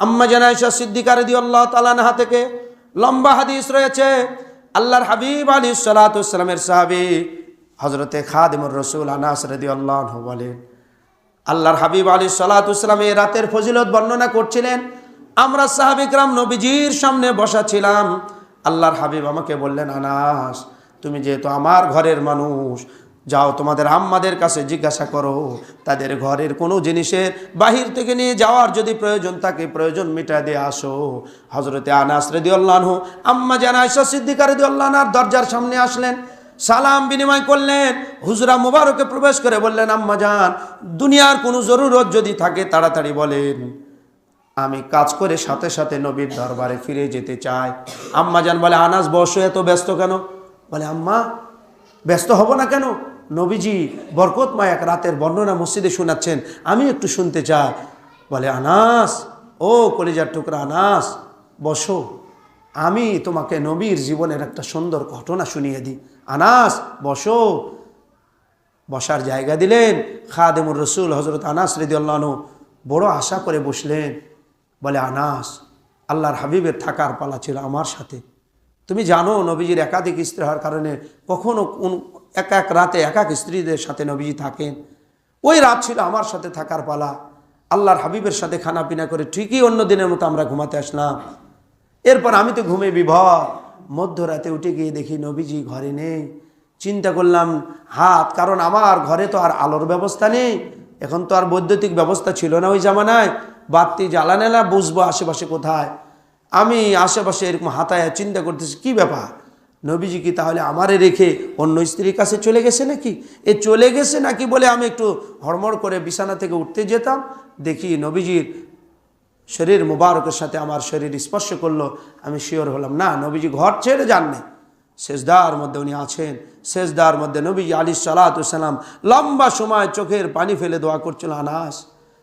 আম্মা জানাইশা সিদ্দিকার দি আল্লাহ তালানহা থেকে লম্বা হাদিস রয়েছে। আল্লাহর হাবিব আলী সালাতামের সাহাবি হজরতে খাদিমুর রসুল আনাস রদি আল্লাহ বলেন, আল্লাহর হাবিব আলী সালাতাম এই রাতের ফজিলত বর্ণনা করছিলেন, আমরা সাহাবিকরাম নবীজির সামনে বসা ছিলাম আল্লাহর হাবিব আমাকে বললেন, আনাস, তুমি যেহেতু আমার ঘরের মানুষ যাও তোমাদের আম্মাদের কাছে জিজ্ঞাসা করো। তাদের ঘরের কোনো জিনিসের বাহির থেকে নিয়ে যাওয়ার যদি প্রয়োজন থাকে, প্রয়োজন মিটা দিয়ে আসো। হজরতে আনাস রেদি আল্লাহ আম্মা জানাইশা সিদ্দিকা রেদি আল্লাহনার দরজার সামনে আসলেন, সালাম বিনিময় করলেন, হুজরা মুবারকে প্রবেশ করে বললেন, আম্মা যান দুনিয়ার কোনো জরুরত যদি থাকে তাড়াতাড়ি বলেন। আমি কাজ করে সাথে সাথে নবীর দরবারে ফিরে যেতে চাই। আম্মা যান বলে, আনাস বসো, এত ব্যস্ত কেন? বলে, আম্মা, ব্যস্ত হব না কেন? নবীজি বরকতময় এক রাতের বর্ণনা মসজিদে শোনাচ্ছেন, আমি একটু শুনতে চাই। বলে, আনাস, ও কলিজার টুকরা আনাস, বসো। আমি তোমাকে নবীর জীবনের একটা সুন্দর ঘটনা শুনিয়ে দিই। আনাস, বসো। বসার জায়গা দিলেন খাদেমুর রসুল হজরত আনাস রেদিউল্লাহ বড় আশা করে বসলেন। বলে, আনাস, আল্লাহর হাবিবের থাকার পালা ছিল আমার সাথে। তুমি জানো নবীজির একাধিক স্ত্রী হওয়ার কারণে কখনো কোন এক এক রাতে এক এক স্ত্রীদের সাথে নবীজি থাকেন। ওই রাত ছিল আমার সাথে থাকার পালা। আল্লাহর হাবিবের সাথে খানা পিনা করে ঠিকই অন্য দিনের মতো আমরা ঘুমাতে আসলাম। এরপর আমি তো ঘুমে বিভর। মধ্যরাতে উঠে গিয়ে দেখি নবীজি ঘরে নেই। চিন্তা করলাম, হাত, কারণ আমার ঘরে তো আর আলোর ব্যবস্থা নেই। এখন তো আর বৈদ্যুতিক ব্যবস্থা ছিল না ওই জামানায়। বাতি জ্বালানে না, বুঝব আশেপাশে কোথায়। আমি আশেপাশে এরকম হাতায় চিন্তা করতেছি, কি ব্যাপার? নবীজি কি তাহলে আমারে রেখে অন্য স্ত্রীর কাছে চলে গেছে নাকি? এ চলে গেছে নাকি বলে আমি একটু হড়মড় করে বিছানা থেকে উঠতে যেতাম, দেখি নবীজির শরীর মুবারকের সাথে আমার শরীর স্পর্শ করল, আমি শিওর হলাম, না, নবীজি ঘর ছেড়ে যাননি। শেষদার মধ্যে উনি আছেন শেষদার মধ্যে নবীজি আলী সালাতাম লম্বা সময় চোখের পানি ফেলে দোয়া করছিল, আনাস,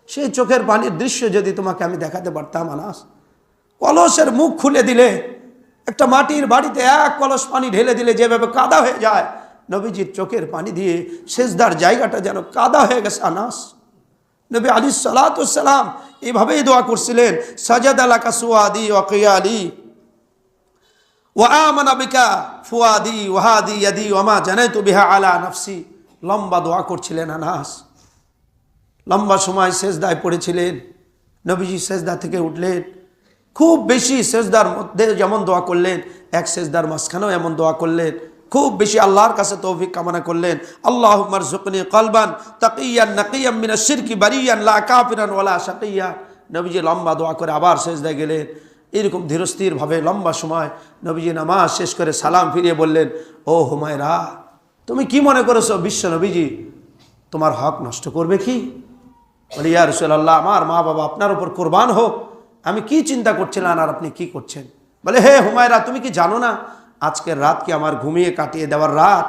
সেই চোখের পানির দৃশ্য যদি তোমাকে আমি দেখাতে পারতাম, আনাস। কলসের মুখ খুলে দিলে একটা মাটির বাড়িতে এক কলস পানি ঢেলে দিলে যেভাবে কাদা হয়ে যায়, নবীজির চোখের পানি দিয়ে শেষদার জায়গাটা যেন কাদা হয়ে গেছে আনাস। নবী আলী সালাতাম এভাবেই দোয়া করছিলেন সাজাদ আলাকা সুয়াদি ওয়াকিয়ালি ওয়ামানাবিকা ফুয়াদি ওয়াহাদি ইয়াদি ওমা জানাই তো বিহা আলা নফসি। লম্বা দোয়া করছিলেন আনাস। লম্বা সময় শেষদায় পড়েছিলেন। নবীজি শেষদা থেকে উঠলেন। খুব বেশি সেজদার মধ্যে যেমন দোয়া করলেন, এক সেজদার মাঝখানেও এমন দোয়া করলেন। খুব বেশি আল্লাহর কাছে তৌফিক কামনা করলেন। আল্লাহ মারজুকনি কলবান তাকিয়ান নাকিয়াম মিনা শিরকি বারিয়ান লা কাফিরান ওয়ালা শাকিয়া। নবীজি লম্বা দোয়া করে আবার শেষদায় গেলেন। এরকম ধীরস্থিরভাবে লম্বা সময় নবীজি নামাজ শেষ করে সালাম ফিরিয়ে বললেন, ও হুমায়রা, তুমি কি মনে করেছ বিশ্ব নবীজি তোমার হক নষ্ট করবে কি? বলি, ইয়া রসুল্লাহ আমার মা বাবা আপনার উপর কোরবান হোক আমি কি চিন্তা করছিলাম আর আপনি কি করছেন? বলে, হে হুমায়রা, তুমি কি জানো না? আজকের রাতকে আমার ঘুমিয়ে কাটিয়ে দেওয়ার রাত?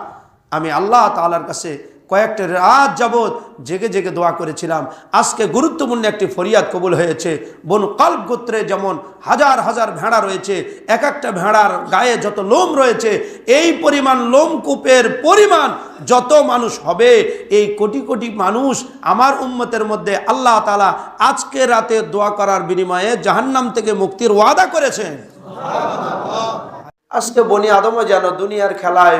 আমি আল্লাহ তালার কাছে কয়েকটা রাত যাবৎ জেগে জেগে দোয়া করেছিলাম। আজকে গুরুত্বপূর্ণ একটি ফরিয়াদ কবুল হয়েছে। বন কল্প গোত্রে যেমন হাজার হাজার ভেড়া রয়েছে, এক একটা ভেড়ার গায়ে যত লোম রয়েছে, এই পরিমাণ লোমকূপের পরিমাণ যত মানুষ হবে, এই কোটি কোটি মানুষ আমার উম্মতের মধ্যে আল্লাহ তালা আজকে রাতে দোয়া করার বিনিময়ে জাহান্নাম থেকে মুক্তির ওয়াদা করেছেন। আজকে বনি আদমও যেন দুনিয়ার খেলায়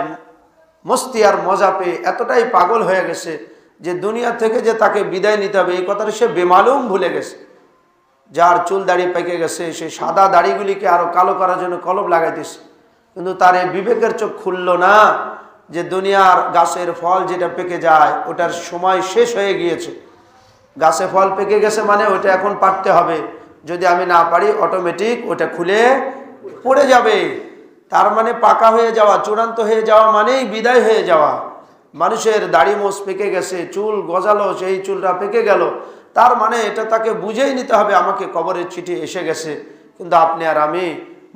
মস্তি আর মজা পেয়ে এতটাই পাগল হয়ে গেছে যে দুনিয়া থেকে যে তাকে বিদায় নিতে হবে, এই কথাটা সে বেমালুম ভুলে গেছে। যার চুল দাড়ি পেকে গেছে, সে সাদা দাড়িগুলিকে আরও কালো করার জন্য কলব লাগাইতেছে। কিন্তু তার এই বিবেকের চোখ খুলল না যে দুনিয়ার গাছের ফল যেটা পেকে যায়, ওটার সময় শেষ হয়ে গিয়েছে। গাছে ফল পেকে গেছে মানে ওটা এখন পারতে হবে। যদি আমি না পারি অটোমেটিক ওটা খুলে পড়ে যাবে। তার মানে পাকা হয়ে যাওয়া, চূড়ান্ত হয়ে যাওয়া মানেই বিদায় হয়ে যাওয়া। মানুষের দাড়ি মোষ পেকে গেছে, চুল গজালো, সেই চুলটা পেকে গেল। তার মানে এটা তাকে বুঝেই নিতে হবে, আমাকে কবরের চিঠি এসে গেছে। কিন্তু আপনি আর আমি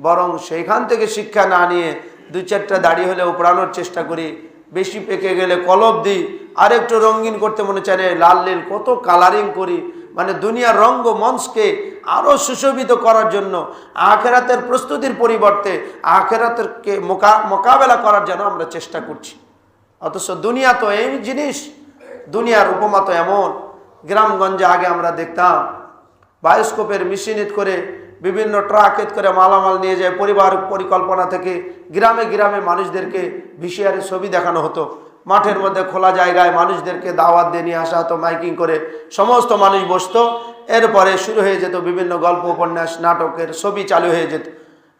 বরং সেইখান থেকে শিক্ষা না নিয়ে দু চারটা দাড়ি হলে উপড়ানোর চেষ্টা করি। বেশি পেকে গেলে কলব দিই আর একটু রঙিন করতে মনে চায়, লাল লীল কত কালারিং করি। মানে দুনিয়ার রঙ্গ মঞ্চকে আরও সুশোভিত করার জন্য আখেরাতের প্রস্তুতির পরিবর্তে আখেরাতেরকে মোকা, মোকাবেলা করার জন্য আমরা চেষ্টা করছি। অথচ দুনিয়া তো এই জিনিস, দুনিয়ার উপমা তো এমন। গ্রামগঞ্জে আগে আমরা দেখতাম, বায়োস্কোপের মেশিনিত করে বিভিন্ন ট্রাকেত করে মালামাল নিয়ে যায়, পরিবার পরিকল্পনা থেকে গ্রামে গ্রামে মানুষদেরকে ভিসিআরের ছবি দেখানো হতো। মাঠের মধ্যে খোলা জায়গায় মানুষদেরকে দাওয়াত দিয়ে নিয়ে আসা হতো, মাইকিং করে সমস্ত মানুষ বসত। এরপরে শুরু হয়ে যেত বিভিন্ন গল্প, উপন্যাস, নাটকের ছবি চালু হয়ে যেত।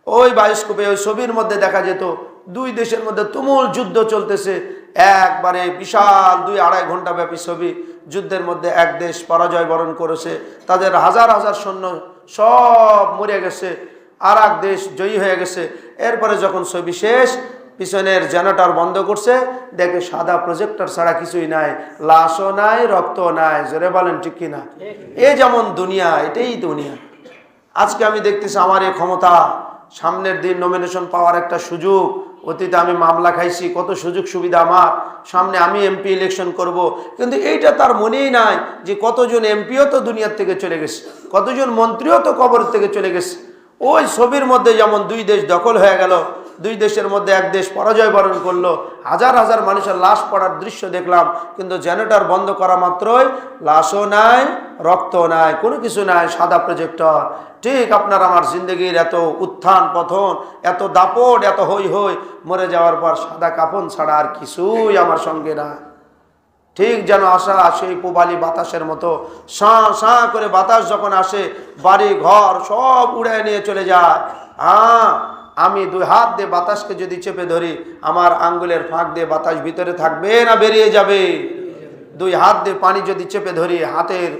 ওই বায়োস্কোপে, ওই ছবির মধ্যে দেখা যেত, দুই দেশের মধ্যে তুমুল যুদ্ধ চলতেছে। একবারে বিশাল দুই আড়াই ঘণ্টা ব্যাপী ছবি, যুদ্ধের মধ্যে এক দেশ পরাজয় বরণ করেছে। তাদের হাজার হাজার সৈন্য সব মরে গেছে আর এক দেশ জয়ী হয়ে গেছে। এরপরে যখন ছবি শেষ পিছনের জেনারেটর বন্ধ করছে। দেখে সাদা প্রজেক্টর ছাড়া কিছুই নাই লাশও নাই রক্ত নাই। জোরে বলেন ঠিক কিনা? এ যেমন দুনিয়া এটাই দুনিয়া। আজকে আমি দেখতেছি আমার এই ক্ষমতা সামনের দিন নমিনেশন পাওয়ার একটা সুযোগ। অতীতে আমি মামলা খাইছি কত সুযোগ সুবিধা আমার। সামনে আমি এমপি ইলেকশন করব। কিন্তু এইটা তার মনেই নাই যে কতজন এমপিও তো দুনিয়ার থেকে চলে গেছে কতজন মন্ত্রীও তো কবর থেকে চলে গেছে। ওই ছবির মধ্যে যেমন দুই দেশ দখল হয়ে গেল দুই দেশের মধ্যে এক দেশ পরাজয় বরণ করল। হাজার হাজার মানুষের লাশ পড়ার দৃশ্য দেখলাম, কিন্তু জেনারেটর বন্ধ করা মাত্রই লাশও নাই রক্ত নাই, কোনো কিছু নাই, সাদা প্রজেক্টর ঠিক আপনার আমার জিন্দগির এত উত্থান পথন এত দাপট, এত হই হই মরে যাওয়ার পর সাদা কাপন ছাড়া আর কিছুই আমার সঙ্গে না ঠিক যেন আসা সেই পোবালি বাতাসের মতো, সাঁ সাঁ করে বাতাস যখন আসে, বাড়ি, ঘর সব উড়ায় নিয়ে চলে যায়। হ্যাঁ আমি দুই হাত দিয়ে বাতাসকে যদি চেপে ধরি, আমার আঙ্গুলের ফাঁক দিয়ে বাতাস ভিতরে থাকবে না, বেরিয়ে যাবে। দুই হাত দিয়ে পানি যদি চেপে ধরি, হাতের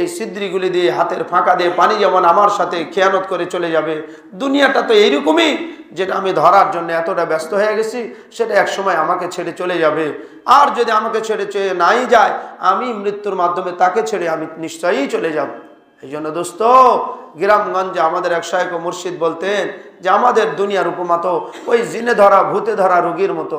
এই সিদ্রিগুলি দিয়ে, হাতের ফাঁকা দিয়ে পানি যেমন আমার সাথে খেয়ানত করে চলে যাবে। দুনিয়াটা তো এইরকমই, যেটা আমি ধরার জন্য এতটা ব্যস্ত হয়ে গেছি, সেটা এক সময় আমাকে ছেড়ে চলে যাবে। আর যদি আমাকে ছেড়ে চেয়ে নাই যায়, আমি মৃত্যুর মাধ্যমে তাকে ছেড়ে আমি নিশ্চয়ই চলে যাব। এই জন্য দোস্ত, গ্রামগঞ্জে আমাদের এক শায়ক মুর্শিদ বলতেন যে আমাদের দুনিয়ার উপমা তো ওই জিনে ধরা, ভূতে ধরা রুগীর মতো।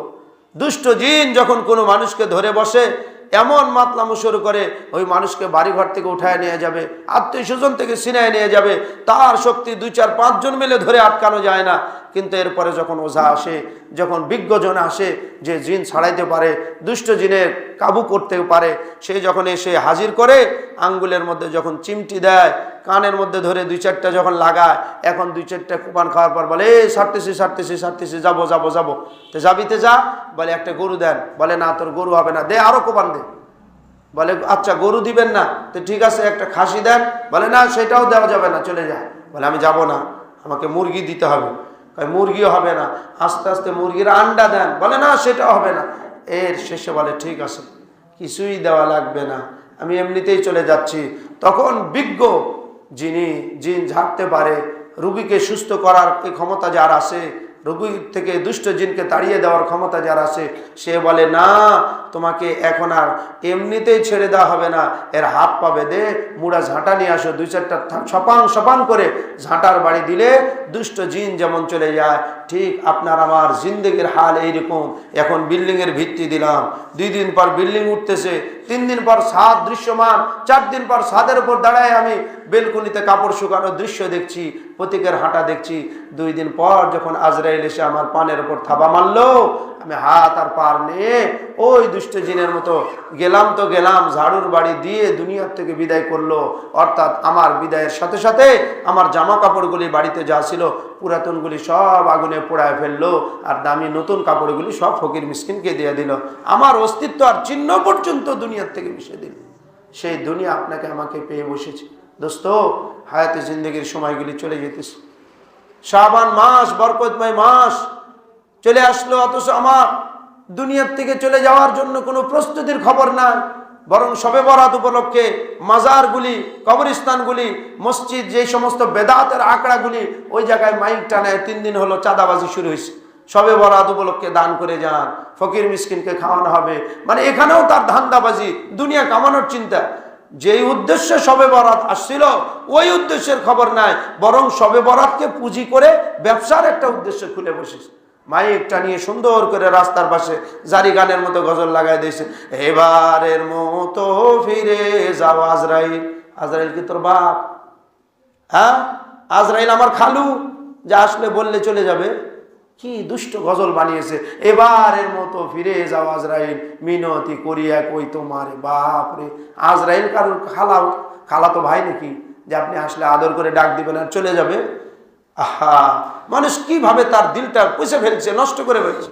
দুষ্ট জিন যখন কোনো মানুষকে ধরে বসে এমন মাতলামো শুরু করে ওই মানুষকে বাড়িঘর থেকে উঠায় নিয়ে যাবে, আত্মীয় স্বজন থেকে সিনায় নিয়ে যাবে, তার শক্তি দুই চার পাঁচজন মিলে ধরে আটকানো যায় না। কিন্তু এরপরে যখন ওঝা আসে, যখন বিজ্ঞজন আসে যে জিন ছাড়াইতে পারে, দুষ্ট জিনের কাবু করতে পারে, সে যখন এসে হাজির করে, আঙ্গুলের মধ্যে যখন চিমটি দেয়, কানের মধ্যে ধরে দুই চারটা যখন লাগায়, এখন দুই চারটা কুপান খাওয়ার পর বলে, এই, সারতেছি সারতেছি সারতেছি, যাব যাব যাব। তো যাবিতে যা, বলে, একটা গরু দেন। বলে, না, তোর গরু হবে না, দে আরও কুপান বলে আচ্ছা গরু দিবেন না, তো ঠিক আছে, একটা খাসি দেন। বলে, না, সেটাও দেওয়া যাবে না, চলে যায় বলে, আমি যাব না, আমাকে মুরগি দিতে হবে। মুরগিও হবে না, আস্তে আস্তে মুরগির আন্ডা দেন। বলে, না, সেটাও হবে না। এর শেষে বলে, ঠিক আছে, কিছুই দেওয়া লাগবে না, আমি এমনিতেই চলে যাচ্ছি। তখন বিজ্ঞ যিনি জিন ঝাড়তে পারে, রুগীকে সুস্থ করার এই ক্ষমতা যার আছে রোগী থেকে দুষ্ট জিনকে তাড়িয়ে দেওয়ার ক্ষমতা যার আছে, সে বলে, না, তোমাকে এখন আর এমনিতেই ছেড়ে দেওয়া হবে না। এর হাত পা বেঁধে মুড়া ঝাঁটা নিয়ে আসো। দুই চারটা সপাং সপাং করে ঝাঁটার বাড়ি দিলে দুষ্ট জিন যেমন চলে যায়, ঠিক আপনার আমার জিন্দগির হাল এইরকম। এখন বিল্ডিংয়ের ভিত্তি দিলাম। দুই দিন পর বিল্ডিং উঠতেছে, তিন দিন পর ছাদ দৃশ্যমান, চার দিন পর সাদের উপর দাঁড়ায় আমি বেলকুনিতে কাপড় শুকানোর দৃশ্য দেখছি। প্রতীকের হাঁটা দেখছি। দুই দিন পর যখন আজরাইল এসে আমার পানের উপর থাবা মারলো, আমি হাত আর পার নিয়ে ওই দুষ্ট জিনের মতো গেলাম তো গেলাম, ঝাড়ুর বাড়ি দিয়ে দুনিয়ার থেকে বিদায় করল। অর্থাৎ আমার বিদায়ের সাথে সাথে আমার জামা কাপড়গুলি বাড়িতে যা ছিল, পুরাতনগুলি সব আগুনে পোড়ায় ফেলল আর দামি নতুন কাপড়গুলি সব ফকির মিসকিনকে দিয়ে দিল। আমার অস্তিত্ব আর চিহ্ন পর্যন্ত দুনিয়ার থেকে মিশে দিল। সেই দুনিয়া আপনাকে আমাকে পেয়ে বসেছে। দোস্ত, হায়াতে জিন্দগির সময়গুলি চলে যেতেছে। শাবান মাস, বরকতময় মাস, চলে আসলো, অথচ আমার দুনিয়ার থেকে চলে যাওয়ার জন্য কোনো প্রস্তুতির খবর নাই। বরং সবে বরাত উপলক্ষে মাজারগুলি, কবরস্থানগুলি, মসজিদ যে সমস্ত বেদাতের আঁকড়াগুলি, ওই জায়গায় মাইক টানায় তিন দিন হলো চাঁদাবাজি শুরু হয়েছে। সবে বরাত উপলক্ষে দান করে যান, ফকির মিসকিনকে খাওয়ানো হবে। মানে এখানেও তার ধান্দাবাজি, দুনিয়া কামানোর চিন্তা। যেই উদ্দেশ্যে সবে বরাত আসছিল, ওই উদ্দেশ্যের খবর নাই। বরং সবে বরাতকে পুঁজি করে ব্যবসার একটা উদ্দেশ্য খুলে বসেছে। মাইকটা নিয়ে সুন্দর করে রাস্তার পাশে জারি গানের মতো গজল লাগাই দিয়েছে। এবারের মতো ফিরে যাও আজরাইল। আজরাইল কি তোর বাপ? হ্যাঁ? আজরাইল আমার খালু। যা আসলে বললে চলে যাবে। কি দুষ্ট গজল বানিয়েছে। এবারের মতো ফিরে যাও আজরাইল, মিনতি করিয়া কই তোমার বাপ রে। আজরাইল কারোর খালা খালা তো ভাই নাকি? যে আপনি আসলে আদর করে ডাক দিবেন আর চলে যাবে। আহা, মানুষ কীভাবে তার দিলটা পুষে ফেলছে, নষ্ট করে ফেলছে।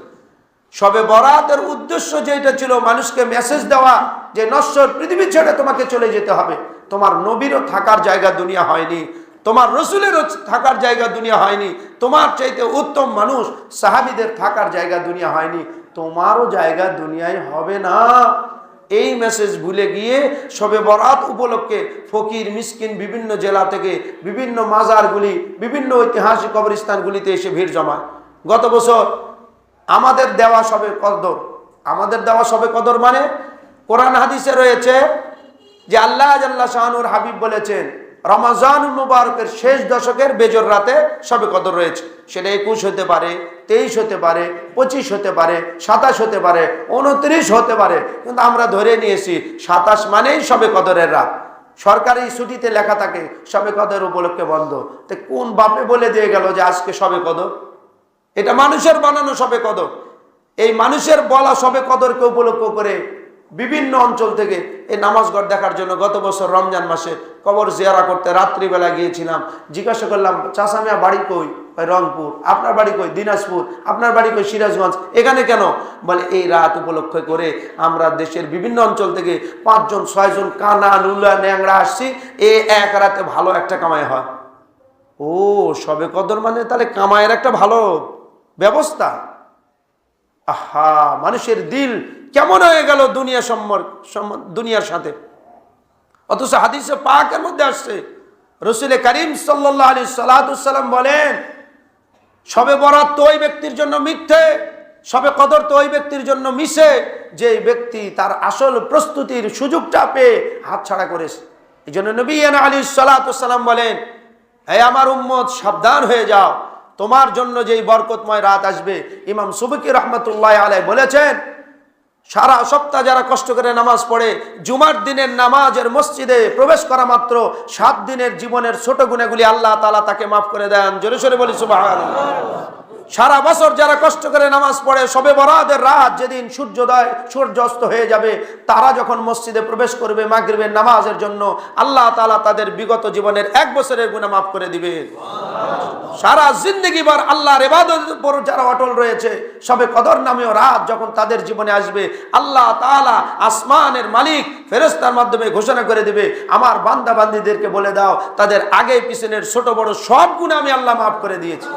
সবে বরাতের উদ্দেশ্য যেটা ছিল মানুষকে মেসেজ দেওয়া, যে নশ্বর পৃথিবী ছেড়ে তোমাকে চলে যেতে হবে। তোমার নবীরও থাকার জায়গা দুনিয়া হয়নি। তোমার রসুলেরও থাকার জায়গা দুনিয়া হয়নি, তোমার চাইতে উত্তম মানুষ সাহাবিদের থাকার জায়গা দুনিয়া হয়নি, তোমারও জায়গা দুনিয়ায় হবে না। এই মেসেজ ভুলে গিয়ে সবে বরাত উপলক্ষে ফকির, মিসকিন বিভিন্ন জেলা থেকে বিভিন্ন মাজারগুলি, বিভিন্ন ঐতিহাসিক কবরস্থানগুলিতে এসে ভিড় জমায়। গত বছর আমাদের দেওয়া সবে কদর, আমাদের দেওয়া সবে কদর মানে কোরআন হাদিসে রয়েছে যে আল্লাহ আল্লাহ শাহানুর হাবিব বলেছেন রমাজান মুবারকের শেষ দশকের বেজর রাতে সবে কদর রয়েছে। সেটা একুশ হতে পারে, তেইশ হতে পারে, পঁচিশ হতে পারে, সাতাশ হতে পারে, উনত্রিশ হতে পারে। কিন্তু আমরা ধরে নিয়েছি, সাতাশ মানেই সবে কদরের রাত। সরকারি ছুটিতে লেখা থাকে, সবে কদর উপলক্ষে বন্ধ। তো কোন বাপে বলে দিয়ে গেল যে আজকে সবে কদর? এটা মানুষের বানানো সবে কদর। এই মানুষের বলা সবে কদরকে উপলক্ষ করে বিভিন্ন অঞ্চল থেকে এই নামাজগড় দেখার জন্য গত বছর রমজান মাসে কবর জিয়ারা করতে রাত্রিবেলা গিয়েছিলাম। জিজ্ঞাসা করলাম চাষামিয়া বাড়ি কই? রংপুর। আপনার বাড়ি কই? দিনাজপুর। আপনার বাড়ি কই? সিরাজগঞ্জ। এখানে কেন? বলে, এই রাত উপলক্ষ করে আমরা দেশের বিভিন্ন অঞ্চল থেকে পাঁচজন, ছয়জন কানা, নুলা, ন্যাংরা আসছি। এ এক রাতে ভালো একটা কামাই হয়। ও, সবে কদর মানে তাহলে কামায়ের একটা ভালো ব্যবস্থা? আহা, মানুষের দিল কেমন হয়ে গেল দুনিয়া সম্ম- দুনিয়ার সাথে? অথচ হাদিসে পাকের মধ্যে আসছে। রসুল করিম সাল্লাহ আলী সাল্লাহাম বলেন, সবে বরাত তো ওই ব্যক্তির জন্য মিথ্যে, সবে কদর তো ওই ব্যক্তির জন্য মিশে যে ব্যক্তি তার আসল প্রস্তুতির সুযোগটা পেয়ে হাতছাড়া করেছে। এই জন্য নবী আলী সাল্লাহাম বলেন এই আমার উম্মত, সাবধান হয়ে যাও। তোমার জন্য যেই বরকতময় রাত আসবে, ইমাম সুবকি রহমতুল্লাহ আলাই বলেছেন সারা সপ্তাহ যারা কষ্ট করে নামাজ পড়ে, জুমার দিনের নামাজের মসজিদে প্রবেশ করা মাত্র সাত দিনের জীবনের ছোট গুণাগুলি আল্লাহ তালা তাকে মাফ করে দেন। জোরে সরে বলি সুবাহ সারা বছর যারা কষ্ট করে নামাজ পড়ে, সবে বরাদের রাত যেদিন সূর্যোদয়, সূর্যাস্ত হয়ে যাবে, তারা যখন মসজিদে প্রবেশ করবে মাগরিবের নামাজের জন্য, আল্লাহ তালা তাদের বিগত জীবনের এক বছরের গুণা মাফ করে দিবে। সারা জিন্দগি বার আল্লাহর এবাদতের উপর যারা অটল রয়েছে, সবে কদর নামেও রাত যখন তাদের জীবনে আসবে, আল্লাহ তাআলা আসমানের মালিক ফেরস্তার মাধ্যমে ঘোষণা করে দেবে, আমার বান্দা বান্দিদেরকে বলে দাও, তাদের আগে পিছনের ছোট বড় সব গুণ আমি আল্লাহ মাফ করে দিয়েছি।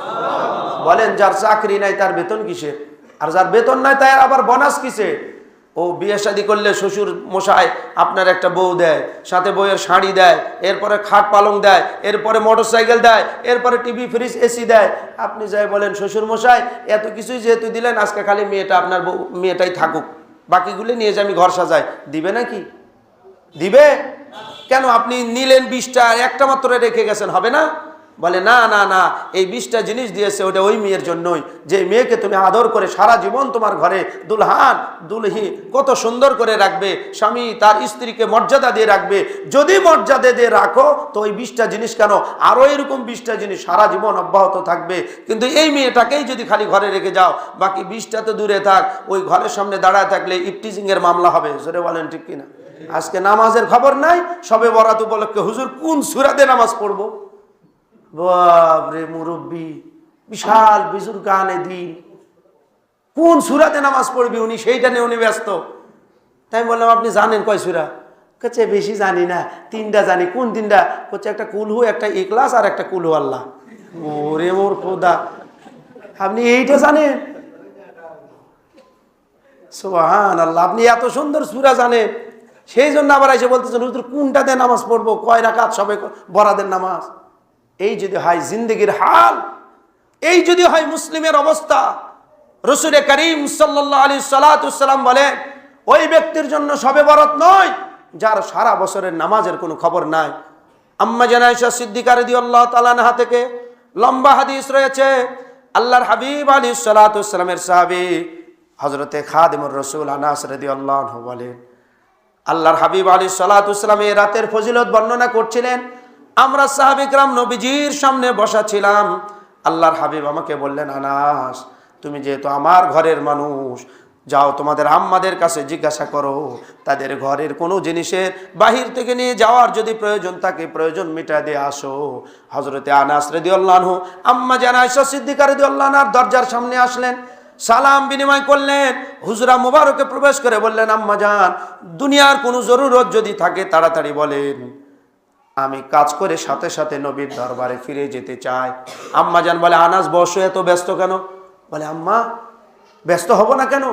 বলেন, যার চাকরি নাই তার বেতন কিসের? আর যার বেতন নাই তার আবার বোনাস কিসের? ও বিয়ে শাদি করলে শ্বশুর মশাই আপনার একটা বউ দেয়, সাথে বউয়ের শাড়ি দেয়, এরপরে খাট পালং দেয়, এরপরে মোটর সাইকেল দেয়, এরপরে টিভি, ফ্রিজ, এসি দেয়। আপনি যাই বলেন, শ্বশুর মশাই, এত কিছুই যেহেতু দিলেন, আজকে খালি মেয়েটা আপনার বউ, মেয়েটাই থাকুক। বাকিগুলি নিয়ে যে আমি ঘর সাজাই। দিবে নাকি? দিবে? কেন? আপনি নিলেন বিশটা, একটা মাত্র রেখে গেছেন, হবে না? বলে, না না না, এই বিশটা জিনিস দিয়েছে ওটা ওই মেয়ের জন্যই। যে মেয়েকে তুমি আদর করে সারা জীবন তোমার ঘরে দুলহান, দুলহি কত সুন্দর করে রাখবে, স্বামী তার স্ত্রীকে মর্যাদা দিয়ে রাখবে, যদি মর্যাদা দিয়ে রাখো, তো ওই বিশটা জিনিস কেন? আরও এরকম বিশটা জিনিস সারা জীবন অব্যাহত থাকবে। কিন্তু এই মেয়েটাকেই যদি খালি ঘরে রেখে যাও, বাকি বিশটা তো দূরে থাক, ওই ঘরের সামনে দাঁড়ায় থাকলে ইফটিজিংয়ের মামলা হবে। জোরে বলেন ঠিক কিনা? আজকে নামাজের খবর নাই, সবে বরাত উপলক্ষে হুজুর কোন সুরাতে নামাজ পড়ব? বাপরে মুরব্বী, বিশাল বিজুর গানে দিন। কোন সুরাতে নামাজ পড়বি উনি? সেইটা নিয়ে উনি ব্যস্ত। তাই বললাম, আপনি জানেন কয় সুরা? কাছে বেশি জানি না, তিনটা জানি। কোন তিনটা? হচ্ছে একটা কুলহু, একটা ইকলাস আর একটা কুলহু আল্লাহ। ওরে মোর খোদা। আপনি এইটা জানেন? সোহান আল্লাহ আপনি এত সুন্দর সুরা জানেন। সেই জন্য আবার এসে বলতেছেন, হুজুর, কোনটাতে নামাজ পড়ব? কয় রাকাত সবে বরাদের নামাজ? এই যদি হয় জিন্দগির হাল, এই যদি হয় মুসলিমের অবস্থা রসুরে করিম সাল্লাহ আলী সালাতাম বলেন, ওই ব্যক্তির জন্য সবে বরত নয়, যার সারা বছরের নামাজের কোনো খবর নাই। আম্মা জানাইশা সিদ্দিকার দি আল্লাহ তালানহা থেকে লম্বা হাদিস রয়েছে, আল্লাহর হাবিব আলী সালাতামের সাহাবি হজরতে খাদিমুর রসুল আনাস রদি আল্লাহ বলেন, আল্লাহর হাবিব আলী সালাতাম রাতের ফজিলত বর্ণনা করছিলেন আমরা সাহাবিকরাম নবীজির সামনে বসা ছিলাম আল্লাহর হাবিব আমাকে বললেন, আনাস, তুমি যেহেতু আমার ঘরের মানুষ, যাও তোমাদের আম্মাদের কাছে জিজ্ঞাসা করো। তাদের ঘরের কোনো জিনিসের বাহির থেকে নিয়ে যাওয়ার যদি প্রয়োজন থাকে, প্রয়োজন মিটা দিয়ে আসো। হজরতে আনাস রেদি আল্লাহ আম্মা জানা আয়সা সিদ্দিকা রেদি আল্লাহর দরজার সামনে আসলেন, সালাম বিনিময় করলেন। হুজরা মুবারকে প্রবেশ করে বললেন, আম্মা যান দুনিয়ার কোনো জরুরত যদি থাকে, তাড়াতাড়ি বলেন। আমি কাজ করে সাথে সাথে নবীর দরবারে ফিরে যেতে চাই। আম্মা জান বলে, আনাস, বসো এত ব্যস্ত কেন? বলে, আম্মা, ব্যস্ত হব না কেন?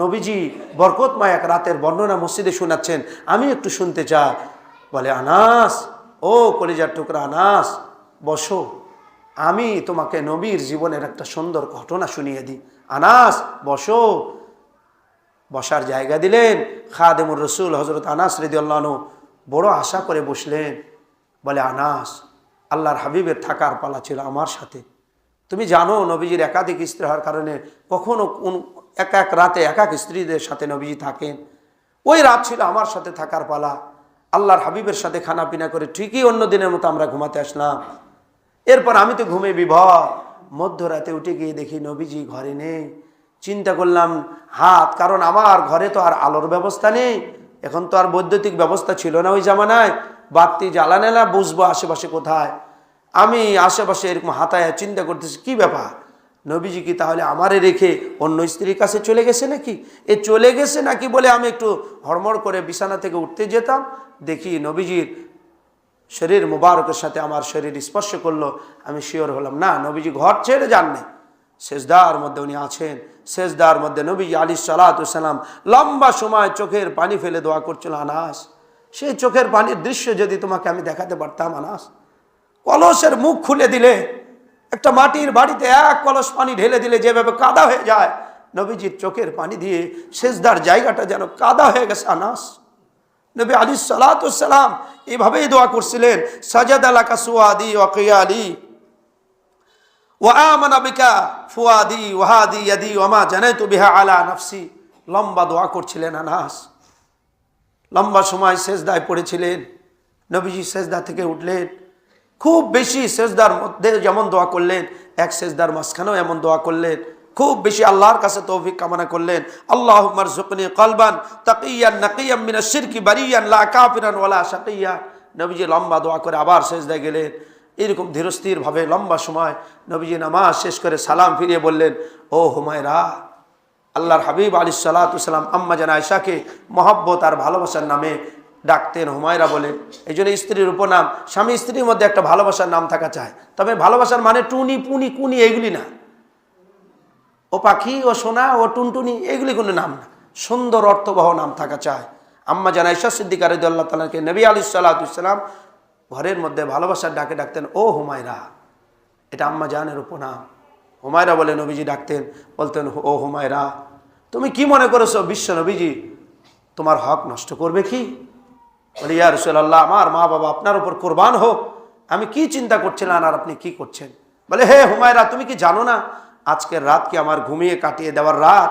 নবীজি বরকতময় এক রাতের বর্ণনা মসজিদে শোনাচ্ছেন, আমি একটু শুনতে চাই। বলে, আনাস, ও কলিজার টুকরা, আনাস, বসো। আমি তোমাকে নবীর জীবনের একটা সুন্দর ঘটনা শুনিয়ে দিই। আনাস, বসো। বসার জায়গা দিলেন খাদেমুর রসুল হজরত আনাস রেদিউল্লাহ বড় আশা করে বসলেন। বলে, আনাস, আল্লাহর হাবিবের থাকার পালা ছিল আমার সাথে। তুমি জানো, নবীজির একাধিক স্ত্রী হওয়ার কারণে কখনো কোন, এক এক রাতে এক এক স্ত্রীদের সাথে নবীজি থাকেন। ওই রাত ছিল আমার সাথে থাকার পালা। আল্লাহর হাবিবের সাথে খানা পিনা করে ঠিকই অন্য দিনের মতো আমরা ঘুমাতে আসলাম। এরপর আমি তো ঘুমে বিভর। মধ্যরাতে উঠে গিয়ে দেখি নবীজি ঘরে নেই। চিন্তা করলাম, হাত, কারণ আমার ঘরে তো আর আলোর ব্যবস্থা নেই। এখন তো আর বৈদ্যুতিক ব্যবস্থা ছিল না ওই জামানায়। বাতি জ্বালানে না বুঝব আশেপাশে কোথায়? আমি আশেপাশে এরকম হাতায় চিন্তা করতেছি, কি ব্যাপার? নবীজি কি তাহলে আমারে রেখে অন্য স্ত্রীর কাছে চলে গেছে নাকি? এ চলে গেছে নাকি বলে আমি একটু হড়মড় করে বিছানা থেকে উঠতে যেতাম, দেখি নবীজির শরীর মুবারকের সাথে আমার শরীর স্পর্শ করল, আমি শিওর হলাম, না, নবীজি ঘর ছেড়ে যাননি। শেষদার মধ্যে উনি আছেন শেষদার মধ্যে নবীজি আলী সালাতাম লম্বা সময় চোখের পানি ফেলে দোয়া করছিল, আনাস সেই চোখের পানির দৃশ্য যদি তোমাকে আমি দেখাতে পারতাম আনাস, কলসের মুখ খুলে দিলে, একটা মাটির বাড়িতে এক কলস পানি ঢেলে দিলে যেভাবে কাদা হয়ে যায়, নবীজির চোখের পানি দিয়ে শেষদার জায়গাটা যেন কাদা হয়ে গেছে আনাস। নবী আলী সালাতাম এভাবেই দোয়া করছিলেন সাজাদ আলাকা সুয়াদি ওয়াকিয়ালি ওয়ামানা বিকা ফুয়াদি ওয়াহাদি ইয়াদি ওমা জানাইতু বিহা আলা নফসি। লম্বা দোয়া করছিলেন আনাস। লম্বা সময় শেষদায় পড়েছিলেন। নবীজি শেষদা থেকে উঠলেন। খুব বেশি শেষদার মধ্যে যেমন দোয়া করলেন, এক শেষদার মাঝখানেও এমন দোয়া করলেন। খুব বেশি আল্লাহর কাছে তৌফিক কামনা করলেন। আল্লাহ মারজুকনি কলবান তাকিয়ান নাকিয়াম মিনা শিরকি বারিয়ান লা কাফিরান ওয়ালা শাকিয়া। নবীজি লম্বা দোয়া করে আবার শেষদায় গেলেন। এরকম ধীরস্থিরভাবে লম্বা সময় নবীজি নামাজ শেষ করে সালাম ফিরিয়ে বললেন, ও হুমায়রা আল্লাহর হাবিব আলী সাল্লাতাম আম্মা জান আয়সাকে মহব্বত আর ভালোবাসার নামে ডাকতেন হুমায়রা বলেন এই জন্য স্ত্রীর উপনাম, স্বামী স্ত্রীর মধ্যে একটা ভালোবাসার নাম থাকা চায় তবে ভালোবাসার মানে টুনি, পুনি, কুনি এগুলি না। ও পাখি, ও সোনা, ও টুনটুনি এগুলি কোনো নাম না। সুন্দর, অর্থবহ নাম থাকা চায় আম্মা জানা ঈশা সিদ্দিকার আল্লাহ তালাকে নবী আলী সাল্লাহাম ঘরের মধ্যে ভালোবাসার ডাকে ডাকতেন, ও হুমায়রা, এটা আম্মা জানের উপনাম। হুমায়রা বলে, নবীজি ডাকতেন, বলতেন, ও হুমায়রা, তুমি কি মনে করেছ বিশ্ব নবীজি? তোমার হক নষ্ট করবে কি? বলে, ইয়া রসুল্লাহ আমার মা বাবা আপনার উপর কোরবান হোক। আমি কি চিন্তা করছিলাম আর আপনি কি করছেন? বলে, হে হুমায়রা, তুমি কি জানো না? আজকের রাতকে আমার ঘুমিয়ে কাটিয়ে দেওয়ার রাত?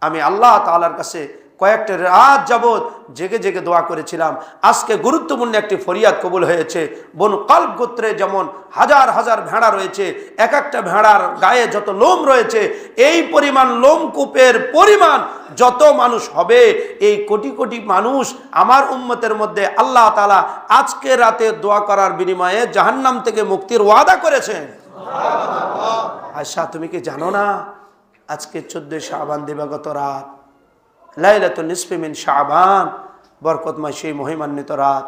আমি আল্লাহ তালার কাছে কয়েকটা রাত যাবৎ জেগে জেগে দোয়া করেছিলাম। আজকে গুরুত্বপূর্ণ একটি ফরিয়াদ কবুল হয়েছে। বন কল্প গোত্রে যেমন হাজার হাজার ভেড়া রয়েছে, এক একটা ভেড়ার গায়ে যত লোম রয়েছে, এই পরিমাণ লোমকূপের পরিমাণ যত মানুষ হবে, এই কোটি কোটি মানুষ আমার উম্মতের মধ্যে আল্লাহ তালা আজকে রাতে দোয়া করার বিনিময়ে জাহান্নাম থেকে মুক্তির ওয়াদা করেছেন। আয়সা, তুমি কি জানো না? আজকে চোদ্দই শাহবান দিবাগত রাত। লাইলাতুল নিসফিমিন শাহবান বরকতময় সেই মহিমান্বিত রাত